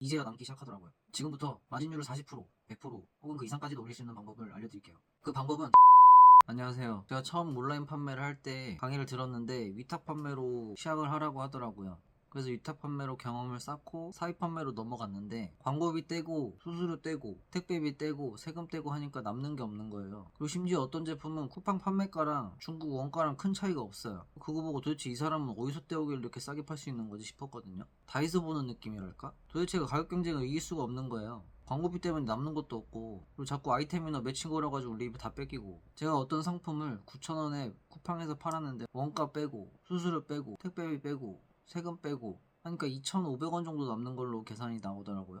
이제야 남기 시작하더라고요. 지금부터 마진율을 40%, 100% 혹은 그 이상까지도 올릴 수 있는 방법을 알려드릴게요. 그 방법은 안녕하세요. 제가 처음 온라인 판매를 할 때 강의를 들었는데 위탁 판매로 시작을 하라고 하더라고요. 그래서 위탁 판매로 경험을 쌓고 사입 판매로 넘어갔는데 광고비 떼고 수수료 떼고 택배비 떼고 세금 떼고 하니까 남는 게 없는 거예요. 그리고 심지어 어떤 제품은 쿠팡 판매가랑 중국 원가랑 큰 차이가 없어요. 그거 보고 도대체 이 사람은 어디서 떼오길 이렇게 싸게 팔 수 있는 거지 싶었거든요. 다이소 보는 느낌이랄까? 도대체 그 가격 경쟁을 이길 수가 없는 거예요. 광고비 때문에 남는 것도 없고 그리고 자꾸 아이템이나 매칭 걸어가지고 리뷰 다 뺏기고 제가 어떤 상품을 9,000원에 쿠팡에서 팔았는데 원가 빼고 수수료 빼고 택배비 빼고 세금 빼고 하니까 2,500원 정도 남는 걸로 계산이 나오더라고요.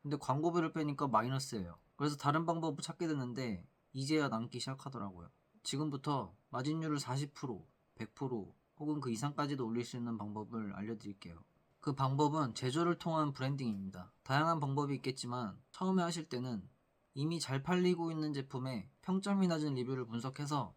근데 광고비를 빼니까 마이너스예요. 그래서 다른 방법을 찾게 됐는데 이제야 남기 시작하더라고요. 지금부터 마진율을 40%, 100% 혹은 그 이상까지도 올릴 수 있는 방법을 알려드릴게요. 그 방법은 제조를 통한 브랜딩입니다. 다양한 방법이 있겠지만 처음에 하실 때는 이미 잘 팔리고 있는 제품에 평점이 낮은 리뷰를 분석해서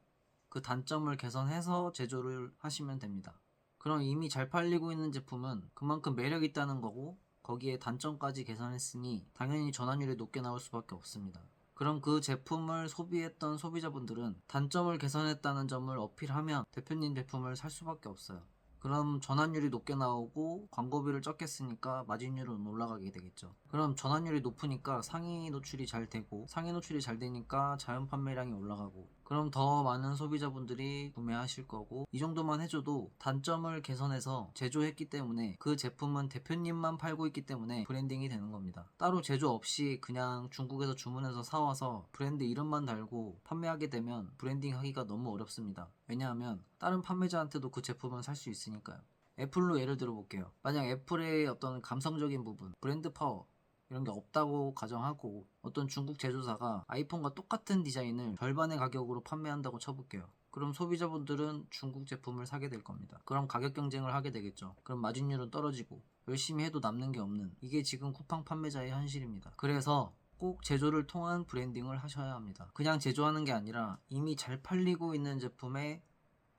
그 단점을 개선해서 제조를 하시면 됩니다. 그럼 이미 잘 팔리고 있는 제품은 그만큼 매력 있다는 거고 거기에 단점까지 개선했으니 당연히 전환율이 높게 나올 수밖에 없습니다. 그럼 그 제품을 소비했던 소비자분들은 단점을 개선했다는 점을 어필하면 대표님 제품을 살 수밖에 없어요. 그럼 전환율이 높게 나오고 광고비를 적게 쓰니까 마진율은 올라가게 되겠죠. 그럼 전환율이 높으니까 상위 노출이 잘 되고 상위 노출이 잘 되니까 자연 판매량이 올라가고 그럼 더 많은 소비자분들이 구매하실 거고 이 정도만 해줘도 단점을 개선해서 제조했기 때문에 그 제품은 대표님만 팔고 있기 때문에 브랜딩이 되는 겁니다. 따로 제조 없이 그냥 중국에서 주문해서 사와서 브랜드 이름만 달고 판매하게 되면 브랜딩 하기가 너무 어렵습니다. 왜냐하면 다른 판매자한테도 그 제품은 살 수 있으니까요. 애플로 예를 들어 볼게요. 만약 애플의 어떤 감성적인 부분, 브랜드 파워, 이런 게 없다고 가정하고 어떤 중국 제조사가 아이폰과 똑같은 디자인을 절반의 가격으로 판매한다고 쳐볼게요. 그럼 소비자분들은 중국 제품을 사게 될 겁니다. 그럼 가격 경쟁을 하게 되겠죠. 그럼 마진율은 떨어지고 열심히 해도 남는 게 없는 이게 지금 쿠팡 판매자의 현실입니다. 그래서 꼭 제조를 통한 브랜딩을 하셔야 합니다. 그냥 제조하는 게 아니라 이미 잘 팔리고 있는 제품에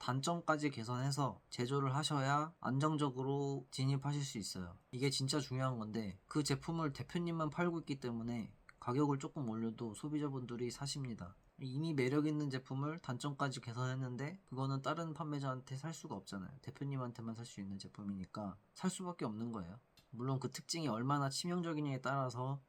단점까지 개선해서 제조를 하셔야 안정적으로 진입하실 수 있어요. 이게 진짜 중요한 건데 그 제품을 대표님만 팔고 있기 때문에 가격을 조금 올려도 소비자분들이 사십니다. 이미 매력 있는 제품을 단점까지 개선했는데 그거는 다른 판매자한테 살 수가 없잖아요. 대표님한테만 살 수 있는 제품이니까 살 수밖에 없는 거예요. 물론 그 특징이 얼마나 치명적이냐에 따라서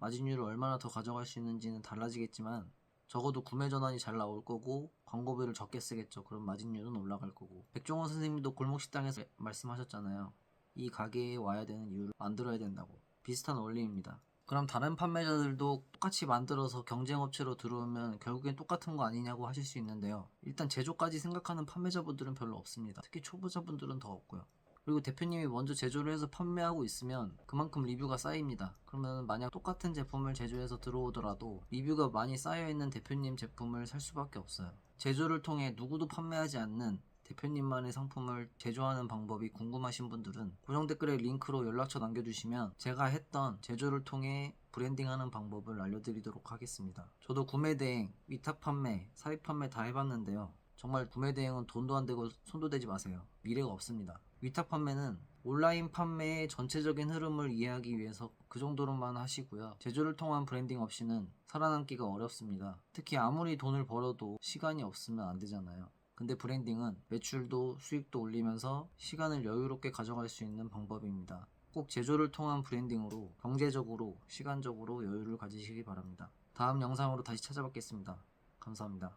마진율을 얼마나 더 가져갈 수 있는지는 달라지겠지만 적어도 구매 전환이 잘 나올 거고 광고비를 적게 쓰겠죠. 그럼 마진율은 올라갈 거고. 백종원 선생님도 골목식당에서 말씀하셨잖아요. 이 가게에 와야 되는 이유를 만들어야 된다고. 비슷한 원리입니다. 그럼 다른 판매자들도 똑같이 만들어서 경쟁업체로 들어오면 결국엔 똑같은 거 아니냐고 하실 수 있는데요. 일단 제조까지 생각하는 판매자분들은 별로 없습니다. 특히 초보자분들은 더 없고요. 그리고 대표님이 먼저 제조를 해서 판매하고 있으면 그만큼 리뷰가 쌓입니다. 그러면 만약 똑같은 제품을 제조해서 들어오더라도 리뷰가 많이 쌓여있는 대표님 제품을 살 수밖에 없어요. 제조를 통해 누구도 판매하지 않는 대표님만의 상품을 제조하는 방법이 궁금하신 분들은 고정 댓글에 링크로 연락처 남겨주시면 제가 했던 제조를 통해 브랜딩하는 방법을 알려드리도록 하겠습니다. 저도 구매 대행, 위탁 판매, 사입 판매 다 해봤는데요. 정말 구매 대행은 돈도 안 되고 손도 대지 마세요. 미래가 없습니다. 위탁 판매는 온라인 판매의 전체적인 흐름을 이해하기 위해서 그 정도로만 하시고요. 제조를 통한 브랜딩 없이는 살아남기가 어렵습니다. 특히 아무리 돈을 벌어도 시간이 없으면 안 되잖아요. 근데 브랜딩은 매출도 수익도 올리면서 시간을 여유롭게 가져갈 수 있는 방법입니다. 꼭 제조를 통한 브랜딩으로 경제적으로, 시간적으로 여유를 가지시기 바랍니다. 다음 영상으로 다시 찾아뵙겠습니다. 감사합니다.